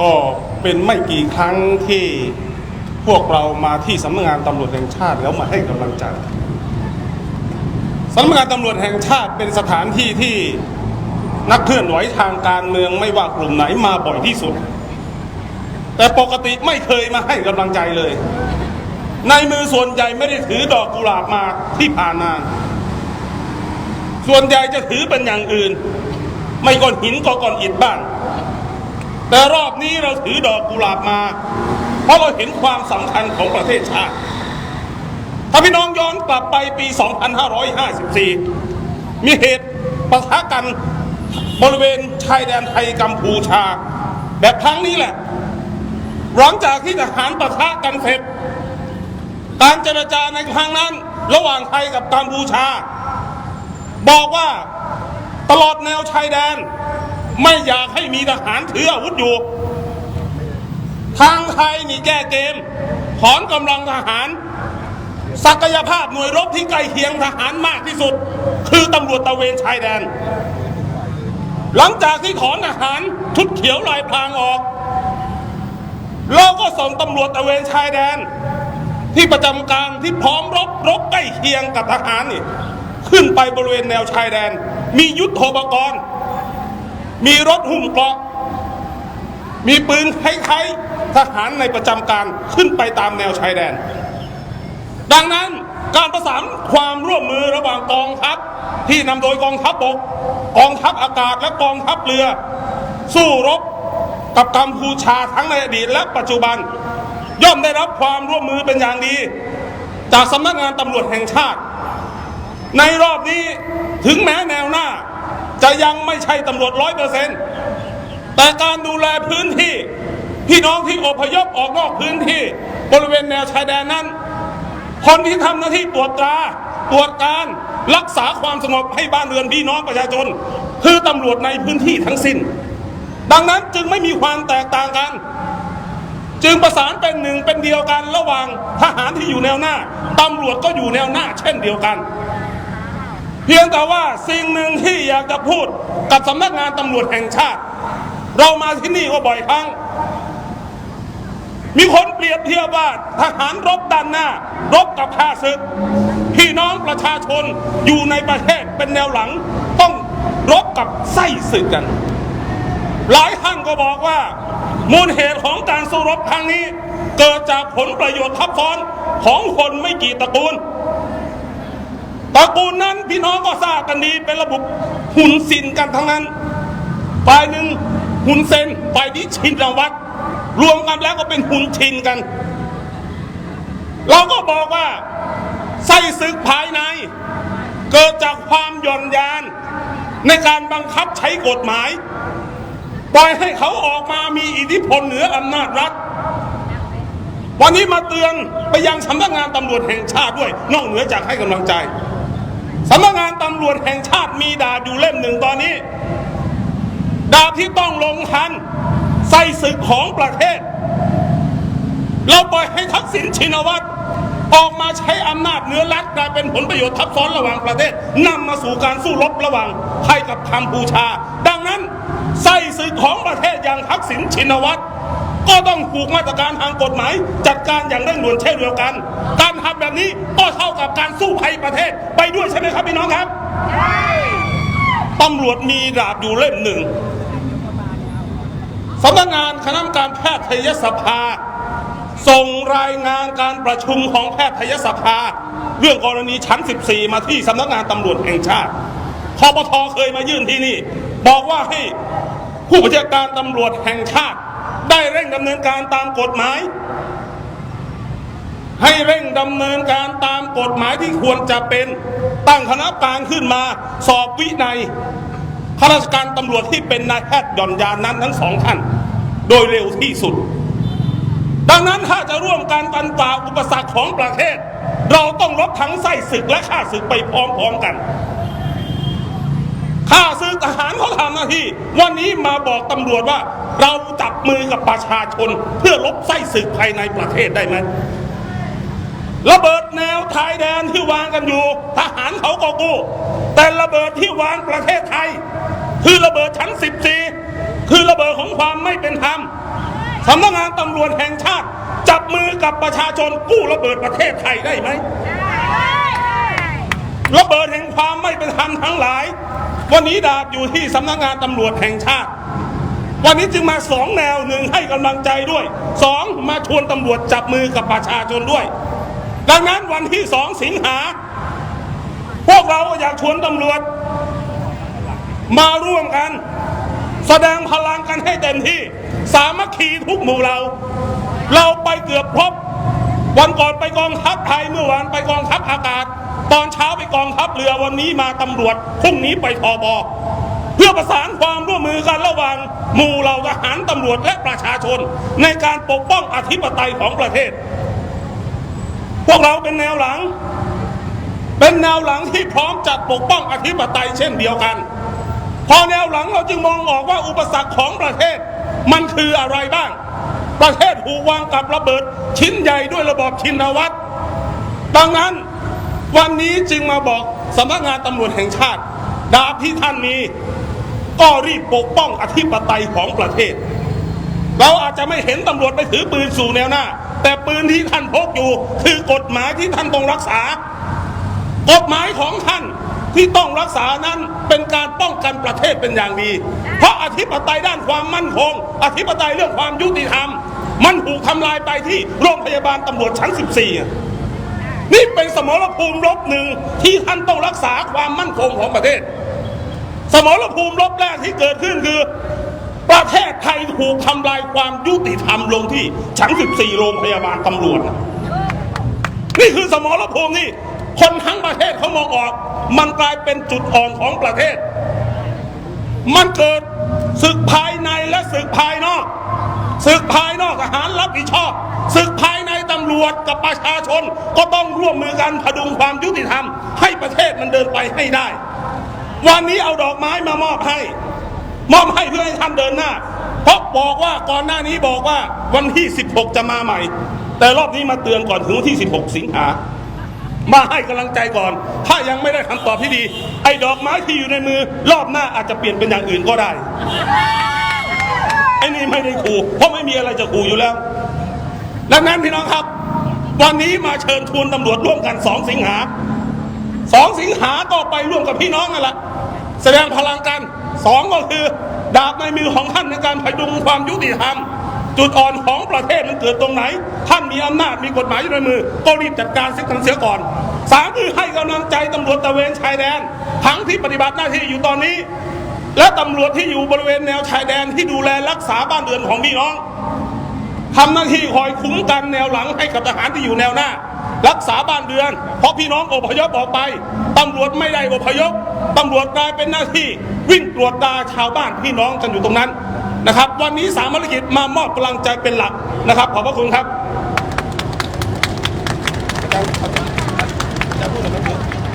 ก็เป็นไม่กี่ครั้งที่พวกเรามาที่สำนักงานตำรวจแห่งชาติแล้วมาให้กำลังใจสำนักงานตำรวจแห่งชาติเป็นสถานที่ที่นักเคลื่อนไหวทางการเมืองไม่ว่ากลุ่มไหนมาบ่อยที่สุด แต่ปกติไม่เคยมาให้กำลังใจเลย ในมือส่วนใหญ่ไม่ได้ถือดอกกุหลาบมาที่ผ่านมาส่วนใหญ่จะถือเป็นอย่างอื่น ไม่ก้อนหินก็ก้อนอิฐบ้าง แต่รอบนี้เราถือดอกกุหลาบมา เพราะเราเห็นความสำคัญของประเทศชาติ ถ้าพี่น้องย้อนกลับไปปี 2554 มีเหตุปะทะกันบริเวณชายแดนไทยกัมพูชา แบบครั้งนี้แหละ หลังจากที่ทหารปะทะกันเสร็จ การเจรจาในครั้งนั้น ระหว่างไทยกับกัมพูชา บอกว่าตลอดแนวชายแดน ไม่อยากให้มีทหารถืออาวุธอยู่ ทางไทยนี่แก้เกม ถอนกำลังทหาร ศักยภาพหน่วยรบที่ใกล้เคียงทหารมากที่สุด คือตำรวจตะเวนชายแดน หลังจากที่ถอนทหารชุดเขียวลายพรางออก เราก็ส่งตำรวจตะเวนชายแดน ที่ประจำการที่พร้อมรบรบใกล้เคียงกับทหารนี่ขึ้นไปบริเวณแนวชายแดน มียุทโธปกรณ์ มีรถหุ้มเกราะ มีปืนคล้ายๆทหารในประจำการขึ้นไปตามแนวชายแดน ดังนั้นการประสานความร่วมมือระหว่างกองทัพที่นำโดยกองทัพบก กองทัพอากาศและกองทัพเรือ สู้รบกับกัมพูชาทั้งในอดีตและปัจจุบัน ย่อมได้รับความร่วมมือเป็นอย่างดี จากสำนักงานตำรวจแห่งชาติ ในรอบนี้ถึงแม้แนวหน้า จะยังไม่ใช่ตำรวจร้อยเปอร์เซ็นต์แต่การดูแลพื้นที่ พี่น้องที่อพยพออกนอกพื้นที่ บริเวณแนวชายแดนนั้น คนที่ทำหน้าที่ตรวจตราตรวจการรักษาความสงบให้บ้านเรือนพี่น้องประชาชน คือตำรวจในพื้นที่ทั้งสิ้น ดังนั้นจึงไม่มีความแตกต่างกัน จึงประสานเป็นหนึ่งเป็นเดียวกันระหว่างทหารที่อยู่แนวหน้าตำรวจก็อยู่แนวหน้า เช่นเดียวกัน เพียงแต่ว่าสิ่งหนึ่งที่อยากจะพูดกับสำนักงานตำรวจแห่งชาติ เรามาที่นี่ก็บ่อยครั้ง มีคนเปรียบเทียบว่าทหารรบด้านหน้า รบกับข้าศึก พี่น้องประชาชนอยู่ในประเทศเป็นแนวหลัง ต้องรบกับไส้ศึกกัน หลายท่านก็บอกว่า มูลเหตุของการสู้รบครั้งนี้ เกิดจากผลประโยชน์ทับซ้อนของคนไม่กี่ตระกูล ตระกูลนั้นพี่น้องก็ทราบกันดีเป็นระบบหุ่นสินกันทั้งนั้นฝ่ายหนึ่งหุ่นเซนฝ่ายนี้ชินวัตรรวมกันแล้วก็เป็นหุ่นชินกัน เราก็บอกว่าไส้ศึกภายใน เกิดจากความหย่อนยาน ในการบังคับใช้กฎหมาย ปล่อยให้เขาออกมามีอิทธิพลเหนืออำนาจรัฐ วันนี้มาเตือนไปยังสำนักงานตำรวจแห่งชาติด้วย นอกเหนือจากให้กำลังใจ สำนักงานตำรวจแห่งชาติมีดาบอยู่เล่มหนึ่งตอนนี้ ดาบที่ต้องลงทันใส่ศึกของประเทศ เราปล่อยให้ทักษิณชินวัตรออกมาใช้อำนาจเนื้อรัฐกลายเป็นผลประโยชน์ทับซ้อนระหว่างประเทศนำมาสู่การสู้รบระหว่างไทยกับกัมพูชา ดังนั้นใส่ศึกของประเทศอย่างทักษิณชินวัตร ก็ต้องผูกมาตรการทางกฎหมาย จัดการอย่างเร่งด่วนเช่นเดียวกัน การทำแบบนี้ก็เท่ากับการสู้ภัยประเทศไปด้วยใช่ไหมครับพี่น้องครับตำรวจมีดาบอยู่เล่มหนึ่งสำนักงานคณะกรรมการแพทยสภา ส่งรายงานการประชุมของแพทยสภา เรื่องกรณีชั้น 14 มาที่สำนักงานตำรวจแห่งชาติคอปทเคยมายื่นที่นี่ บอกว่าให้ผู้บัญชาการตำรวจแห่งชาติ ได้เร่งดำเนินการตามกฎหมาย ให้เร่งดำเนินการตามกฎหมายที่ควรจะเป็นตั้งคณะกรรมการขึ้นมา สอบวินัยข้าราชการตำรวจที่เป็นนายแพทย์หย่อนยานนั้นทั้งสองท่าน โดยเร็วที่สุด ดังนั้นถ้าจะร่วมการปันฝ่าอุปสรรคของประเทศ เราต้องลดทั้งไส้ศึกและข้าศึกไปพร้อมๆกันข้าศึกทหารเขาทำหน้าที่ วันนี้มาบอกตำรวจว่า เราจับมือกับประชาชน เพื่อลบไส้ศึกภายในประเทศได้ไหมระเบิดแนวชายแดนที่วางกันอยู่ ทหารเขาก็กู้ แต่ระเบิดที่วางประเทศไทย คือระเบิดชั้น 14 คือระเบิดของความไม่เป็นธรรมสำนักงานตำรวจแห่งชาติ จับมือกับประชาชนกู้ระเบิดประเทศไทยได้ไหมระเบิดแห่งความไม่เป็นธรรมทั้งหลาย วันนี้ดาบอยู่ที่สำนักงานตำรวจแห่งชาติ วันนี้จึงมาสองแนวหนึ่งให้กำลังใจด้วยสองมาชวนตำรวจจับมือกับประชาชนด้วย ดังนั้นวันที่สองสิงหา พวกเราอยากชวนตำรวจ มาร่วมกัน แสดงพลังกันให้เต็มที่ สามัคคีทุกหมู่เรา เราไปเกือบครบวันก่อนไปกองทัพไทยเมื่อวานไปกองทัพอากาศ ตอนเช้าไปกองทัพเรือวันนี้มาตำรวจพรุ่งนี้ไปทอบอ เพื่อประสานความร่วมมือกันระหว่างหมู่เหล่าทหารตำรวจและประชาชน ในการปกป้องอธิปไตยของประเทศ พวกเราเป็นแนวหลัง เป็นแนวหลังที่พร้อมจะปกป้องอธิปไตยเช่นเดียวกัน พอแนวหลังเราจึงมองออกว่าอุปสรรคของประเทศมันคืออะไรบ้าง ประเทศถูกวางกับระเบิดชิ้นใหญ่ด้วยระบอบชินวัตรดังนั้นวันนี้จึงมาบอกสำนักงานตำรวจแห่งชาติดาบที่ท่านมี ก็รีบปกป้องอธิปไตยของประเทศ เราอาจจะไม่เห็นตำรวจไปถือปืนสู่แนวหน้า แต่ปืนที่ท่านพกอยู่ คือกฎหมายที่ท่านต้องรักษา กฎหมายของท่านที่ต้องรักษานั้นเป็นการป้องกันประเทศเป็นอย่างดี เพราะอธิปไตยด้านความมั่นคง อธิปไตยเรื่องความยุติธรรม มันถูกทำลายไปที่โรงพยาบาลตำรวจชั้น 14 นี่เป็นสมรภูมิรบหนึ่งที่ท่านต้องรักษาความมั่นคงของประเทศ สมรภูมิรบแรกที่เกิดขึ้นคือ ประเทศไทยถูกทำลายความยุติธรรมลงที่ชั้น14 โรงพยาบาลตำรวจ นี่คือสมรภูมินี่ คนทั้งประเทศเขามองออก มันกลายเป็นจุดอ่อนของประเทศ มันเกิดศึกภายในและศึกภายนอกศึกภายนอกทหารรับผิดชอบศึกภายในตำรวจกับประชาชน ก็ต้องร่วมมือกันพดุงความยุติธรรม ให้ประเทศมันเดินไปให้ได้ วันนี้เอาดอกไม้มามอบให้ มอบให้เพื่อให้ท่านเดินหน้า เพราะบอกว่าก่อนหน้านี้บอกว่าวันที่ 16 จะมาใหม่ แต่รอบนี้มาเตือนก่อนถึงวันที่ 16 สิงหามาให้กำลังใจก่อน ถ้ายังไม่ได้คำตอบที่ดี ไอ้ดอกไม้ที่อยู่ในมือ รอบหน้าอาจจะเปลี่ยนเป็นอย่างอื่นก็ได้ไอ้นี่ไม่ได้ขู่เพราะไม่มีอะไรจะขู่อยู่แล้ว ดังนั้นพี่น้องครับ วันนี้มาเชิญชวนตำรวจร่วมกันสองสิงหา สองสิงหาก็ไปร่วมกับพี่น้องนั่นแหละแสดงพลังกันสองก็คือ ดาบในมือของท่านในการพดุงความยุติธรรม จุดอ่อนของประเทศมันเกิดตรงไหน ท่านมีอำนาจมีกฎหมายอยู่ในมือ ก็รีบจัดการซิกันเสียก่อนสามคือให้กำลังใจตำรวจตะเวนชายแดน ทั้งที่ปฏิบัติหน้าที่อยู่ตอนนี้ และตำรวจที่อยู่บริเวณแนวชายแดนที่ดูแลรักษาบ้านเรือนของพี่น้องทำหน้าที่คอยคุ้มกันแนวหลังให้กับทหารที่อยู่แนวหน้า รักษาบ้านเรือน เพราะพี่น้องอพยพออกไปตำรวจไม่ได้อพยพตำรวจกลายเป็นหน้าที่วิ่งตรวจตาชาวบ้านพี่น้องกันอยู่ตรงนั้นนะครับ วันนี้สามภารกิจมามอบกำลังใจเป็นหลักนะครับ ขอบพระคุณครับ